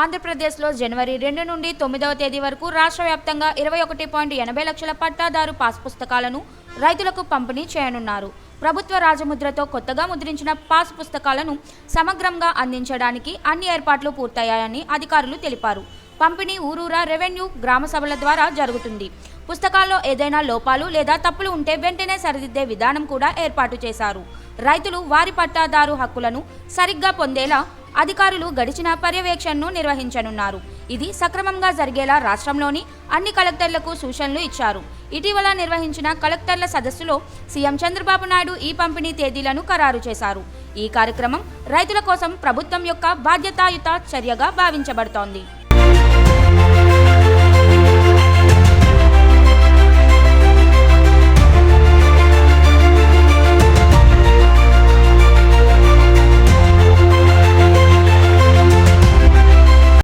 ఆంధ్రప్రదేశ్లో జనవరి రెండు నుండి తొమ్మిదవ తేదీ వరకు రాష్ట్ర వ్యాప్తంగా ఇరవై ఒకటి పాయింట్ ఎనభై లక్షల పట్టాదారు పాస్ పుస్తకాలను రైతులకు పంపిణీ చేయనున్నారు. ప్రభుత్వ రాజముద్రతో కొత్తగా ముద్రించిన పాస్ పుస్తకాలను సమగ్రంగా అందించడానికి అన్ని ఏర్పాట్లు పూర్తయ్యాయని అధికారులు తెలిపారు. పంపిణీ ఊరూరా రెవెన్యూ గ్రామ సభల ద్వారా జరుగుతుంది. పుస్తకాల్లో ఏదైనా లోపాలు లేదా తప్పులు ఉంటే వెంటనే సరిదిద్దే విధానం కూడా ఏర్పాటు చేశారు. రైతులు వారి పట్టాదారు హక్కులను సరిగ్గా పొందేలా అధికారులు గడిచిన పర్యవేక్షణను నిర్వహించనున్నారు. ఇది సక్రమంగా జరిగేలా రాష్ట్రంలోని అన్ని కలెక్టర్లకు సూచనలు ఇచ్చారు. ఇటీవల నిర్వహించిన కలెక్టర్ల సదస్సులో సీఎం చంద్రబాబు నాయుడు ఈ పంపిణీ తేదీలను ఖరారు చేశారు. ఈ కార్యక్రమం రైతుల కోసం ప్రభుత్వం యొక్క బాధ్యతాయుత చర్యగా భావించబడుతోంది.